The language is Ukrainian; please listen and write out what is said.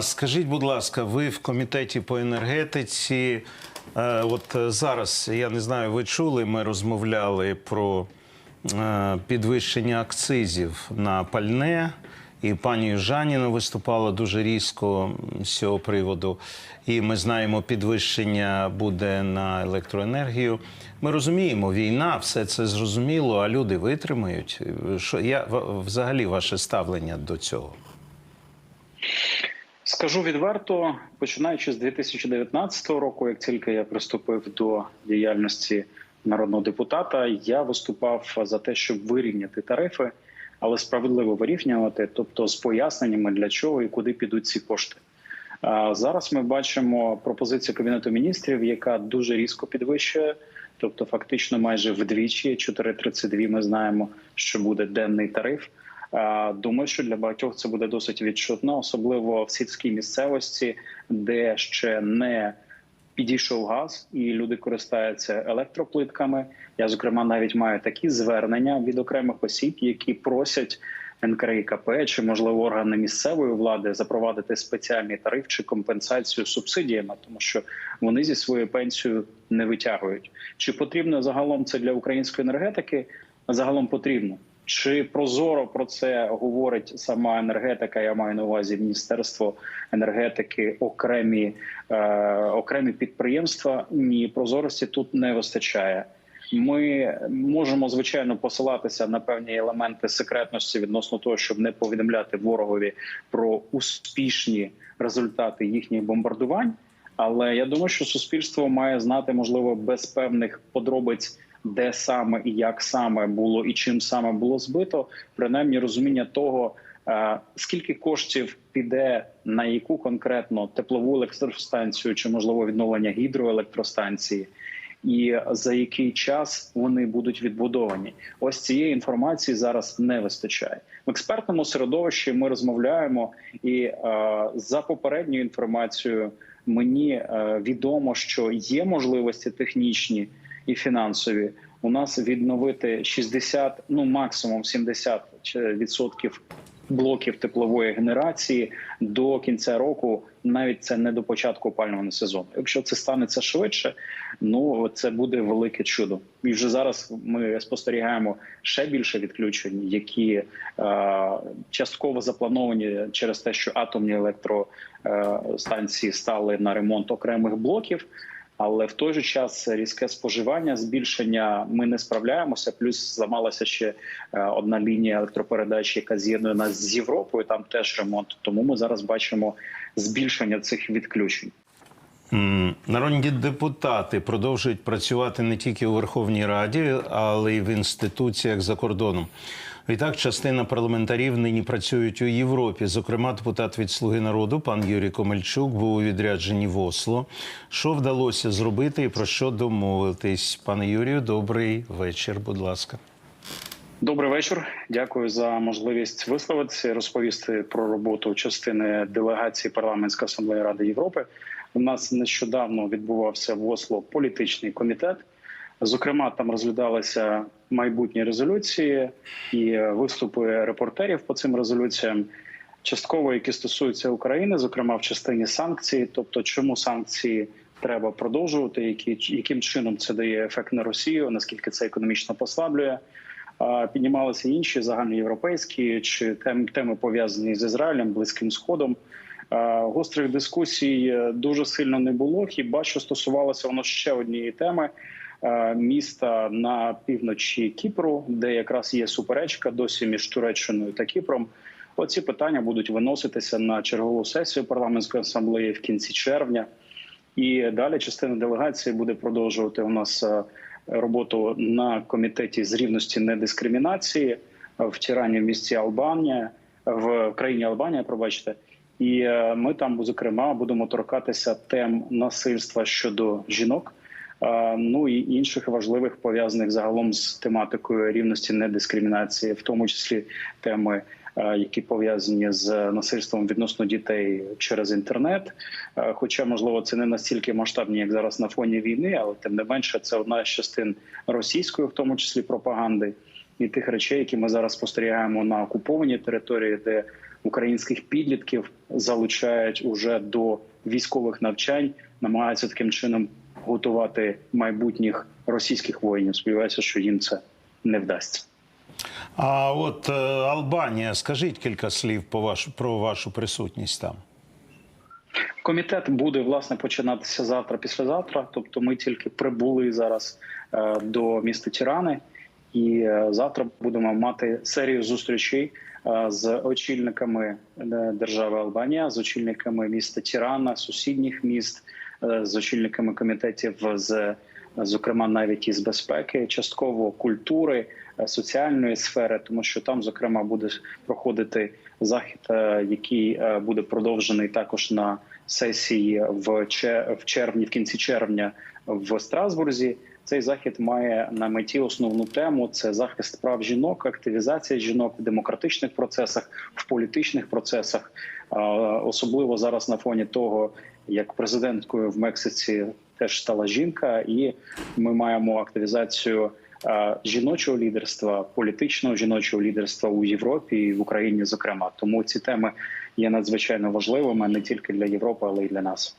Скажіть, будь ласка, ви в комітеті по енергетиці? е, От е, зараз я не знаю, ви чули, ми розмовляли про е, підвищення акцизів на пальне. І пані Южаніна виступала дуже різко з цього приводу. І ми знаємо, підвищення буде на електроенергію. Ми розуміємо, війна, все це зрозуміло, а люди витримають. Що я взагалі ваше ставлення до цього? Скажу відверто, починаючи з 2019 року, як тільки я приступив до діяльності народного депутата, я виступав за те, щоб вирівняти тарифи, але справедливо вирівнювати, тобто з поясненнями для чого і куди підуть ці кошти. А Зараз ми бачимо пропозицію кабінету міністрів, яка дуже різко підвищує, тобто фактично майже вдвічі 4,32 Ми знаємо, що буде денний тариф. А, Думаю, що для багатьох це буде досить відчутно, особливо в сільській місцевості, де ще не підійшов газ, і люди користаються електроплитками. Я зокрема навіть маю такі звернення від окремих осіб, які просять НКРІКП чи можливо органи місцевої влади запровадити спеціальний тариф чи компенсацію субсидіями, тому що вони зі своєю пенсією не витягують. Чи потрібно загалом це для української енергетики? Загалом потрібно. Чи прозоро про це говорить сама енергетика? Я маю на увазі Міністерство енергетики, окремі е, окремі підприємства? Ні, прозорості тут не вистачає. Ми можемо звичайно посилатися на певні елементи секретності відносно того, щоб не повідомляти ворогові про успішні результати їхніх бомбардувань. Але я думаю, що суспільство має знати, можливо, без певних подробиць, де саме і як саме було і чим саме було збито, принаймні розуміння того, е, скільки коштів піде на яку конкретно теплову електростанцію чи можливо відновлення гідроелектростанції. І за який час вони будуть відбудовані? Ось цієї інформації зараз не вистачає в експертному середовищі. Ми розмовляємо, і е, за попередньою інформацією мені е, відомо, що є можливості технічні і фінансові. У нас відновити 60, ну максимум 70 відсотків блоків теплової генерації до кінця року. Навіть це не до початку опалювального сезону. Якщо це станеться швидше, ну це буде велике чудо. І вже зараз ми спостерігаємо ще більше відключень, які е, частково заплановані через те, що атомні електростанції стали на ремонт окремих блоків. Але в той же час різке споживання, збільшення ми не справляємося. Плюс зламалася ще е, одна лінія електропередач, яка з'єднує нас з Європою. Там теж ремонт. Тому ми зараз бачимо збільшення цих відключень. Народні депутати продовжують працювати не тільки у Верховній Раді, але й в інституціях за кордоном. Відтак, частина парламентарів нині працюють у Європі. Зокрема, депутат від Слуги народу, пан Юрій Комельчук, був у відрядженні в Осло. Що вдалося зробити і про що домовитись? Пане Юрію, добрий вечір. Будь ласка. Добрий вечір. Дякую за можливість висловитися, розповісти про роботу частини делегації парламентської асамблеї Ради Європи. У нас нещодавно відбувався в Осло політичний комітет. Зокрема, там розглядалися майбутні резолюції і виступи репортерів по цим резолюціям, частково які стосуються України, зокрема в частині санкцій, тобто чому санкції треба продовжувати, які яким чином це дає ефект на Росію, наскільки це економічно послаблює. Піднімалися інші загальноєвропейські чи теми пов'язані з Ізраїлем, Близьким Сходом. Гострих дискусій е, дуже сильно не було. Хіба що стосувалося воно ще однієї теми е, міста на півночі Кіпру, де якраз є суперечка досі між Туреччиною та Кіпром. Оці питання будуть виноситися на чергову сесію парламентської асамблеї в кінці червня. І далі частина делегації буде продовжувати у нас е, роботу на комітеті з рівності недискримінації е, в Тірані в місті Албанія в країні Албанія. Пробачте, і е, ми там зокрема будемо торкатися тем насильства щодо жінок. Ну і інших важливих пов'язаних загалом з тематикою рівності недискримінації, в тому числі теми е, які пов'язані з насильством відносно дітей через інтернет. Е, Хоча, можливо, це не настільки масштабні, як зараз на фоні війни, але тим не менше, це одна з частин російської, в тому числі пропаганди, і тих речей, які ми зараз спостерігаємо на окупованій території, де українських підлітків залучають уже до військових навчань, намагаються таким чином готувати майбутніх російських воїнів. Сподіваюся, що їм це не вдасться. А от е, Албанія, скажіть кілька слів по вашу, про вашу присутність там. Комітет буде власне починатися завтра, післязавтра. Тобто, ми тільки прибули зараз е, до міста Тірани, і е, завтра будемо мати серію зустрічей е, з очільниками е, держави Албанія, з очільниками міста Тірана, сусідніх міст, з очільниками комітетів з. Зокрема, навіть із безпеки, частково культури, е, соціальної сфери, тому що там, зокрема, буде проходити захід, е, який е, буде продовжений також на сесії в червні, в кінці червня в Страсбурзі. Цей захід має на меті основну тему: це захист прав жінок, активізація жінок в демократичних процесах, в політичних процесах, особливо зараз на фоні того, як президенткою в Мексиці теж стала жінка, і ми маємо активізацію е, жіночого лідерства, політичного жіночого лідерства у Європі і в Україні, зокрема. Тому ці теми є надзвичайно важливими не тільки для Європи, але й для нас.